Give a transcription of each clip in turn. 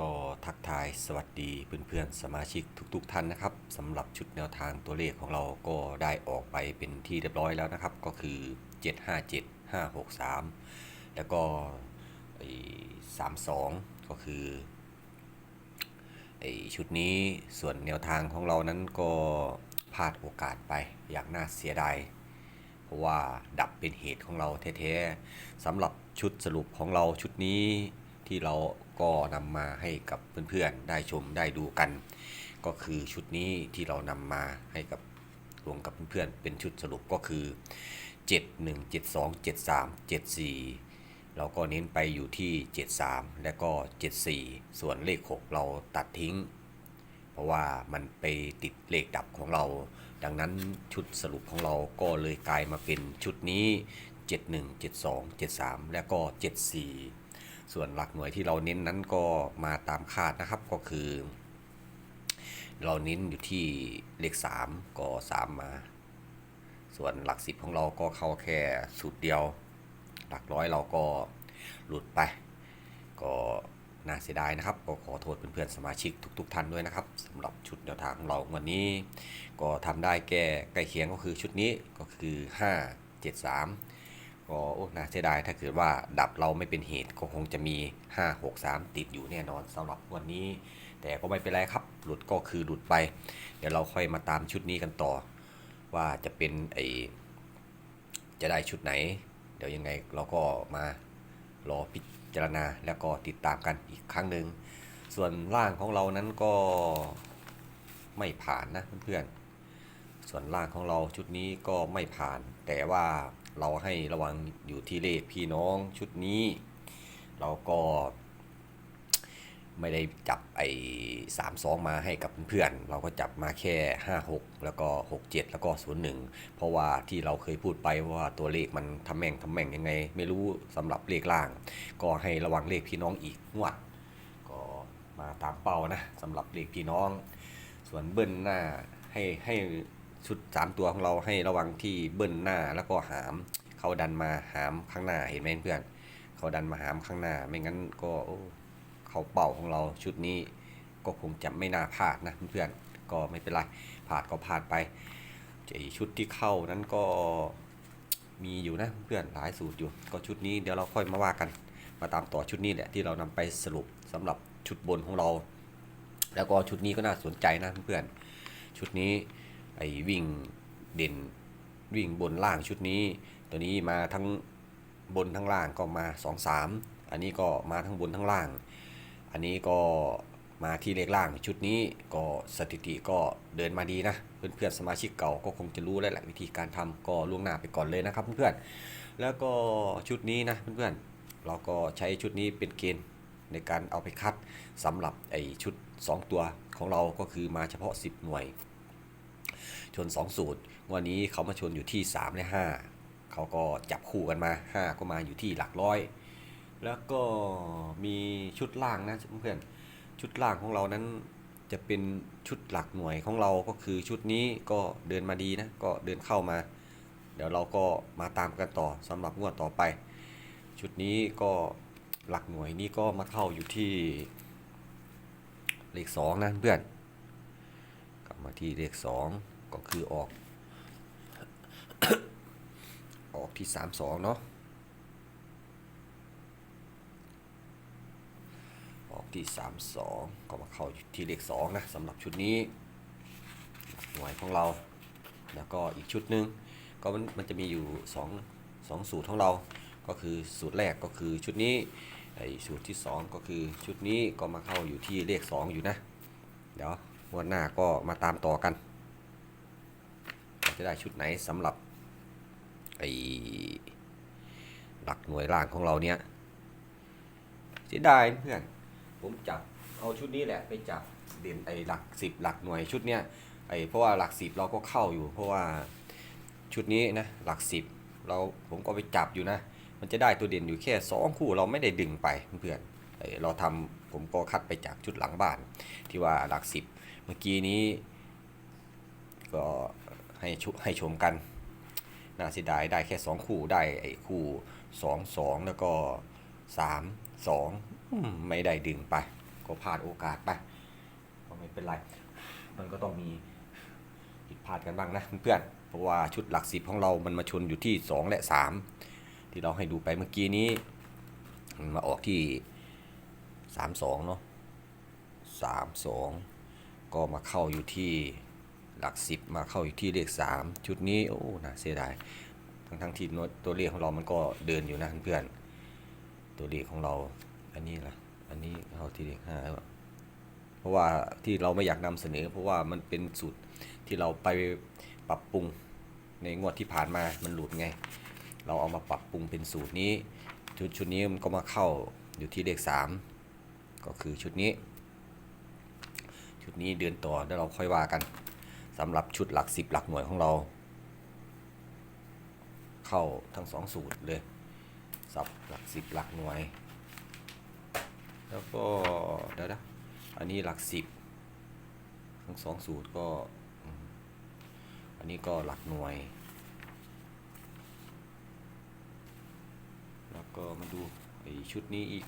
ก็ทักทายสวัสดีเพื่อนๆสมาชิกทุก ๆ ท่านนะครับสำหรับชุดแนวทางตัวเลขของเราก็ได้ออกไปเป็นที่เรียบร้อยแล้วนะครับ ก็คือ 757 563 แล้วก็ไอ้32 ก็คือไอ้ชุดนี้ส่วนแนวทางของเรานั้นก็พลาดโอกาสไปอย่างน่าเสียดายเพราะว่าดับเป็นเหตุของเราแท้ๆสำหรับชุดสรุปของเราชุดนี้ที่เรา ก็นำมาให้กับเพื่อนๆ ได้ชมได้ดูกัน ก็คือชุดนี้ที่เรานำมาให้กับรวมกับเพื่อนๆ เป็นชุดสรุปก็คือ 7 1 7 2 7 3 7 4 เราก็เน้นไปอยู่ที่ 73 และก็ 74 ส่วนเลข 6 เราตัดทิ้ง เพราะว่ามันไปติดเลขดับของเรา ดังนั้นชุดสรุปของเราก็เลยกลายมาเป็นชุดนี้ 71 72 73 และก็ 74 ส่วนหลักหน่วยที่เราเน้นนั้นก็มาตามคาดนะครับก็คือ เราเน้นอยู่ที่เลข 3 ก็ 3 มา ส่วนหลักสิบของเราก็เข้าแค่สูตรเดียว หลักร้อยเราก็หลุดไป ก็น่าเสียดายนะครับ ก็ขอโทษเพื่อนๆสมาชิกทุก ๆท่านด้วยนะครับสำหรับชุดแนวทางของเราวันนี้ ก็ทำได้แก้ใกล้เคียงก็คือชุดนี้ก็คือ 5 7 3 ก็โอ้น่าเสียดายถ้าเกิดว่าดับเราไม่เป็นเหตุก็คงจะมี 5 6 3 ติดอยู่แน่นอนสำหรับวันนี้ แต่ก็ไม่เป็นไรครับ หลุดก็คือหลุดไป เดี๋ยวเราค่อยมาตามชุดนี้กันต่อ ว่าจะเป็นไอจะได้ชุดไหน เดี๋ยวยังไงเราก็มารอพิจารณาแล้วก็ติดตามกันอีกครั้งหนึ่งส่วนล่างของเรานั้นก็ไม่ผ่านนะเพื่อนๆส่วนล่างของเราชุดนี้ก็ไม่ผ่าน แต่ว่า เราให้ระวังอยู่ที่เลขพี่น้องชุดนี้ เราก็ไม่ได้จับไอ้สามสองมาให้กับเพื่อนๆ เราก็จับมาแค่ 5 6 แล้วก็ 6 7 แล้วก็ 0 1 เพราะว่าที่เราเคยพูดไปว่าตัวเลขมันทำแม่งทำแม่งยังไง ไม่รู้สำหรับเลขล่าง ก็ให้ระวังเลขพี่น้องอีกงวด ก็มาตามเป้านะสำหรับเลขพี่น้อง ส่วนเบิ้ลหน้าให้ให้ ชุด 3 ตัวของเราให้ระวังที่เบิ้ลหน้าแล้วก็หาม เขาดันมาหามข้างหน้าเห็นไหมเพื่อน เขาดันมาหามข้างหน้า ไม่งั้นก็เขาเป่าของเราชุดนี้ก็คงจะไม่น่าพลาดนะเพื่อนก็ไม่เป็นไรพลาดก็พลาดไปชุดที่เข้านั้นก็มีอยู่นะเพื่อนหลายสูตรอยู่ ก็ชุดนี้เดี๋ยวเราค่อยมาว่ากันมาตามต่อชุดนี้แหละที่เรานำไปสรุปสำหรับชุดบนของเรา แล้วก็ชุดนี้ก็น่าสนใจนะเพื่อนชุดนี้ ไอ้วิ่งเด่นวิ่งบนล่างชุดนี้ ตัวนี้มาทั้งบนทั้งล่างก็มา 2 3 อันนี้ก็มาทั้งบนทั้งล่าง อันนี้ก็มาที่เลขล่างชุดนี้ก็สถิติก็เดินมาดีนะ เพื่อนๆสมาชิกเก่าก็คงจะรู้แล้วแหละวิธีการทำก็ล่วงหน้าไปก่อนเลยนะครับเพื่อนๆแล้วก็ชุดนี้นะเพื่อนๆเราก็ใช้ชุดนี้เป็นเกณฑ์ในการเอาไปคัดสำหรับไอชุด 2 ตัวของเราก็คือมาเฉพาะ 10 หน่วย ชน 2 สูตร วันนี้เขามาชนอยู่ที่ 3 และ 5 เขาก็จับคู่กันมา 5 ก็มาอยู่ที่หลักร้อย แล้วก็มีชุดล่างนะเพื่อน ชุดล่างของเรานั้นจะเป็นชุดหลักหน่วยของเราก็คือชุดนี้ก็เดินมาดีนะ ก็เดินเข้ามา เดี๋ยวเราก็มาตามกันต่อสำหรับงวดต่อไป ชุดนี้ก็หลักหน่วยนี้ก็มาเข้าอยู่ที่เลขสองนะเพื่อนกลับมาที่เลขสอง ก็คือออก ออกที่สามสองเนาะออกที่ 3 2 ก็มาเข้าที่เลข 2 นะสำหรับชุดนี้ หน่วยของเรา แล้วก็อีกชุดหนึ่งก็มันมันจะมีอยู่ 2 2 สูตรของเรา ก็คือสูตรแรกก็คือชุดนี้ไอ้สูตรที่ 2 ก็คือชุดนี้ก็มาเข้าอยู่ที่เลข 2 อยู่นะ เดี๋ยววันหน้าก็มาตามต่อกัน จะได้ชุดไหนสำหรับไอ้หลักหน่วยล่างของเราเนี้ยเสียดายเพื่อนผมจับเอาชุดนี้แหละไปจับเด่นไอ้หลักสิบหลักหน่วยชุดเนี้ยไอ้เพราะว่าหลักสิบเราก็เข้าอยู่ เพราะว่าชุดนี้นะหลักสิบเราผมก็ไปจับอยู่นะ มันจะได้ตัวเด่นอยู่แค่สองคู่เราไม่ได้ดึงไปเพื่อนไอเราทำผมก็คัดไปจากชุดหลังบ้านที่ว่าหลักสิบเมื่อกี้นี้ก็ ให้ชุให้ชมกันน่าเสียดายได้แค่สองคู่ได้ไอ้คู่สองสองแล้วก็สามสองไม่ได้ดึงไป ก็พลาดโอกาสไปก็ไม่เป็นไร มันก็ต้องมีผิดพลาดกันบ้างนะเพื่อนเพราะว่าชุดหลักสิบของเรามันมาชนอยู่ที่ 2 และ 3 ที่เราให้ดูไปเมื่อกี้นี้ มันมาออกที่ 3 2 เนาะ3 2 ก็มาเข้าอยู่ที่ หลักสิบมาเข้าอยู่ที่เลข 3 ชุดนี้โอ้น่าเสียดายทั้งทั้งที่ตัวเลขของเรามันก็เดินอยู่นะเพื่อนตัวเลขของเราอันนี้ล่ะอันนี้เข้าที่เลขห้าเพราะว่าที่เราไม่อยากนำเสนอ เพราะว่ามันเป็นสูตรที่เราไปปรับปรุงในงวดที่ผ่านมามันหลุดไง เราเอามาปรับปรุงเป็นสูตรนี้ ชุดชุดนี้มันก็มาเข้าอยู่ที่เลข 3 ก็คือชุดนี้ ชุดนี้เดือนต่อแล้วเราค่อยว่ากัน สำหรับชุดหลัก 10 หลักหน่วยของเรา เข้าทั้งสองสูตรเลยสับหลัก 10 หลักหน่วย แล้วก็เดี๋ยวนะอันนี้หลักสิบทั้งสองสูตรก็ อันนี้ก็หลักหน่วย แล้วก็มาดูไอชุดนี้อีก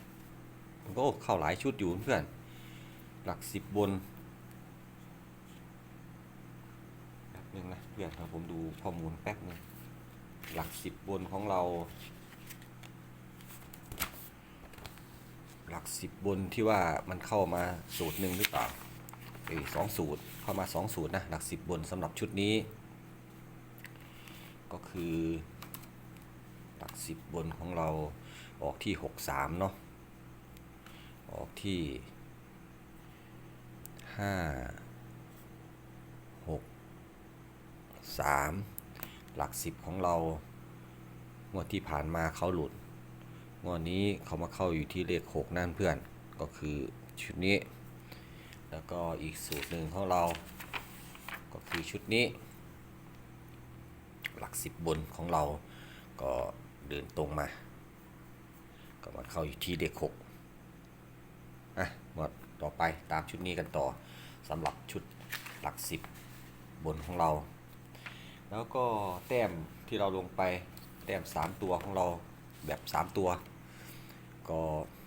มันก็เข้าหลายชุดอยู่เพื่อน หลักสิบบนแป๊บนึงนะเพื่อนครับผมดูข้อมูลแป๊บนึงหลักสิบบนของเรา หลักสิบบนที่ว่ามันเข้ามาสูตรหนึ่งหรือเปล่าเอ้ยสองสูตรเข้ามาสองสูตรนะหลักสิบบนสำหรับชุดนี้ ก็คือหลักสิบบนของเราออกที่หกสามเนาะออกที่ห้า 3 หลัก 10 ของเรา งวดที่ผ่านมาเขาหลุด งวดนี้เขามาเข้าอยู่ที่เลข 6 นั่นเพื่อน ก็คือชุดนี้ แล้วก็อีกสูตรหนึ่งของเรา ก็คือชุดนี้ หลัก 10 บนของเรา ก็เดินตรงมา ก็มาเข้าอยู่ที่เลข 6 อะหมดต่อไปตามชุดนี้กันต่อสำหรับชุดหลัก 10 บนของเรา แล้วก็แต้มที่เราลงไปแต้ม 3 ตัวของเราแบบ 3 ตัว ก็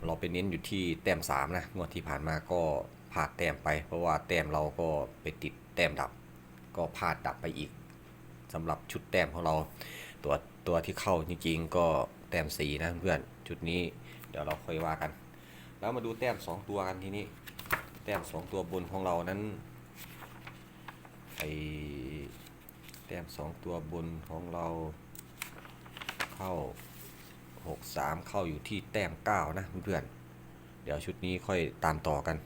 เราไปเน้นอยู่ที่แต้ม3นะงวดที่ผ่านมาก็พลาดแต้มไป เพราะว่าแต้มเราก็ไปติดแต้มดับ ก็พลาดดับไปอีกสำหรับชุดแต้มของเรา ตัวตัวที่เข้าจริงๆ ก็แต้มสีนะเพื่อนชุดนี้เดี๋ยวเราค่อยว่ากัน แล้วมาดูแต้ม 2 ตัวกันทีนี้แต้ม 2 ตัวบนของเรานั้นไอ ต้ม2ตัวบนของเราเข้า 6 3 เข้าอยู่ที่แต้ม 9 นะเพื่อนๆเดี๋ยวชุดนี้ค่อยตามต่อกัน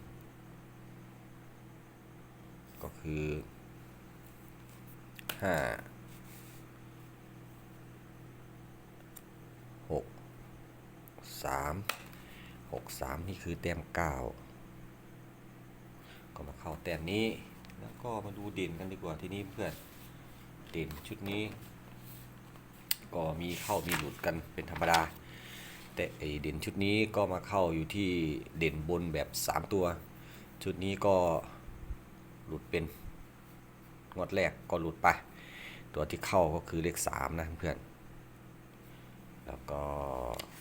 ก็คือ 5 6 3 6 3 นี่คือแต้ม 9 ก็มาเข้าแต้มนี้แล้วก็มาดูเด่นกันดีกว่าทีนี้เพื่อน เด่นชุดนี้ ก็มีเข้ามีหลุดกันเป็นธรรมดา แต่ไอเด่นชุดนี้ก็มาเข้าอยู่ที่เด่นบนแบบ 3 ตัว ชุดนี้ก็หลุดเป็นงวดแรกก็หลุดไป ตัวที่เข้าก็คือเลข 3 นะเพื่อน แล้วก็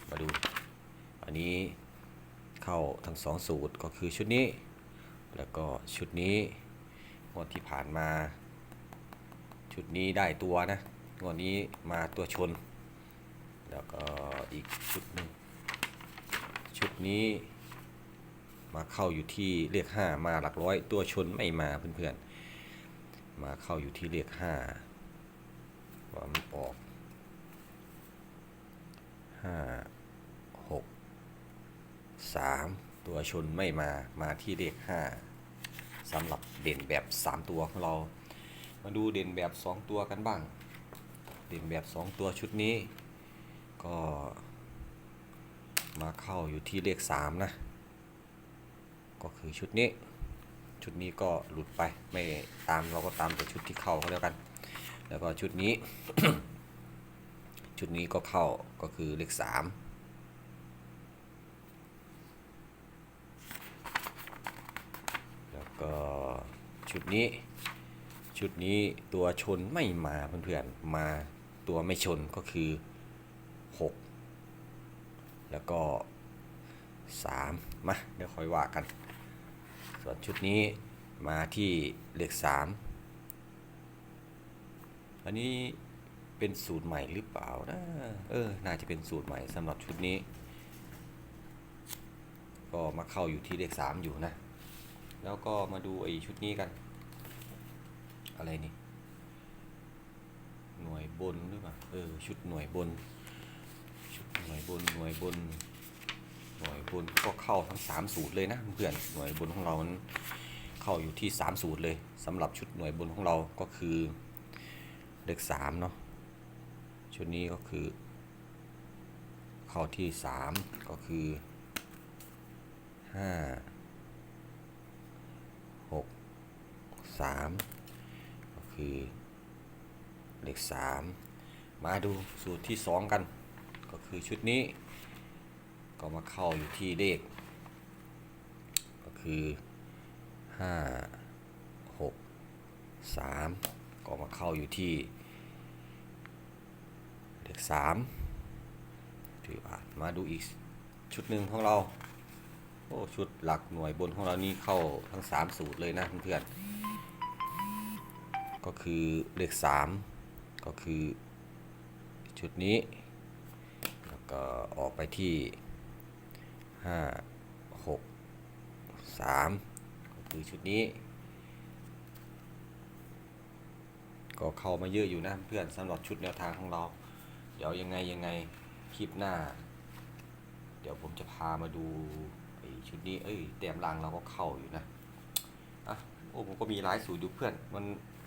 มาดูอันนี้เข้าทั้งสองสูตรก็คือชุดนี้ แล้วก็ชุดนี้งวดที่ผ่านมา ชุดนี้ได้ตัวนะงวดนี้มาตัวชน แล้วก็อีกชุดหนึ่งชุดนี้มาเข้าอยู่ที่เลข5มาหลักร้อย ตัวชนไม่มาเพื่อนๆ มาเข้าอยู่ที่เลข5ว่ามันออกห้าหกสามตัวชนไม่มามาที่เลขห้าสำหรับเด่นแบบ3ตัวของเรา มาดูเด่นแบบ 2 ตัวกันบ้าง เด่นแบบ 2 ตัวชุดนี้ ก็มาเข้าอยู่ที่เลข 3 นะ ก็คือชุดนี้ ชุดนี้ก็หลุดไป ไม่ตามเราก็ตามแต่ชุดที่เข้าก็แล้วกัน แล้วก็ชุดนี้ ชุดนี้ก็เข้าก็คือเลขสามแล้วก็ชุดนี้ ชุดนี้ตัวชนไม่มาเพื่อนๆ มาตัวไม่ชนก็คือ 6 แล้วก็ 3 มา เดี๋ยวค่อยว่ากัน ส่วนชุดนี้มาที่เลขสามอันนี้เป็นสูตรใหม่หรือเปล่านะเออ น่าจะเป็นสูตรใหม่สำหรับชุดนี้ ก็มาเข้าอยู่ที่เลขสามอยู่นะ แล้วก็มาดูไอ้ชุดนี้กัน อะไรนี่ หน่วยบนหรือเปล่า เออ ชุดหน่วยบน ชุดหน่วยบน หน่วยบน หน่วยบนก็เข้าทั้ง3สูตรเลยนะเพื่อน หน่วยบนของเรานั้นเข้าอยู่ที่3สูตรเลยสำหรับชุดหน่วยบนของเราก็คือเลข3เนาะ ชุดนี้ก็คือ เข้าที่3ก็คือ5 6 3ก็ คือเลข 3 มาดูสูตรที่ 2 กัน ก็คือชุดนี้ ก็มาเข้าอยู่ที่เลข ก็คือ 5 6 3 ก็มาเข้าอยู่ที่เลข3ถือว่ามาดูอีกชุดหนึ่งของเราโอ้ชุดหลักหน่วยบนของเรานี่เข้าทั้ง 3 สูตรเลยนะเพื่อนๆ ก็คือเลข 3 ก็คือชุดนี้ แล้วก็ออกไปที่ห้าหกสามก็คือชุดนี้ ก็เข้ามาเยอะอยู่นะเพื่อนสำหรับชุดแนวทางของเรา เดี๋ยวยังไงยังไงคลิปหน้า เดี๋ยวผมจะพามาดูชุดนี้ เอ้ยแต้มล่างเราก็เข้าอยู่นะอะโอ้ผมก็มีหลายสูตรดูเพื่อนมัน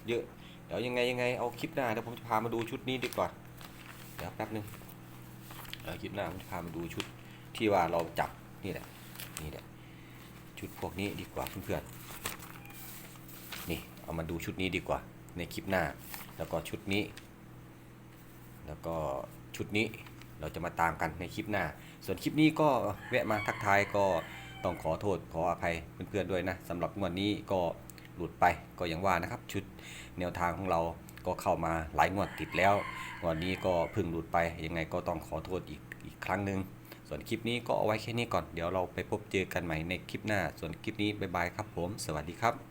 เยอะเดี๋ยวยังไงยังไงเอาคลิปหน้าเดี๋ยวผมจะพามาดูชุดนี้ดีกว่าเดี๋ยวแป๊บนึงเดี๋ยวคลิปหน้าผมจะพามาดูชุดที่ว่าเราจับนี่แหละนี่แหละชุดพวกนี้ดีกว่าเพื่อนๆนี่เอามาดูชุดนี้ดีกว่า ในคลิปหน้า แล้วก็ชุดนี้ แล้วก็ชุดนี้เราจะมาตามกันในคลิปหน้า ส่วนคลิปนี้ก็แวะมาทักทายก็ต้องขอโทษขออภัยเพื่อนๆด้วยนะสำหรับงวดนี้ก็ หลุดไปก็อย่างว่านะครับ ชุดแนวทางของเราก็เข้ามาหลายงวดติดแล้วงวดนี้ก็พึ่งหลุดไปยังไงก็ต้องขอโทษอีกอีกครั้งหนึ่งส่วนคลิปนี้ก็เอาไว้แค่นี้ก่อนเดี๋ยวเราไปพบเจอกันใหม่ในคลิปหน้า ส่วนคลิปนี้บ๊ายบายครับผม สวัสดีครับ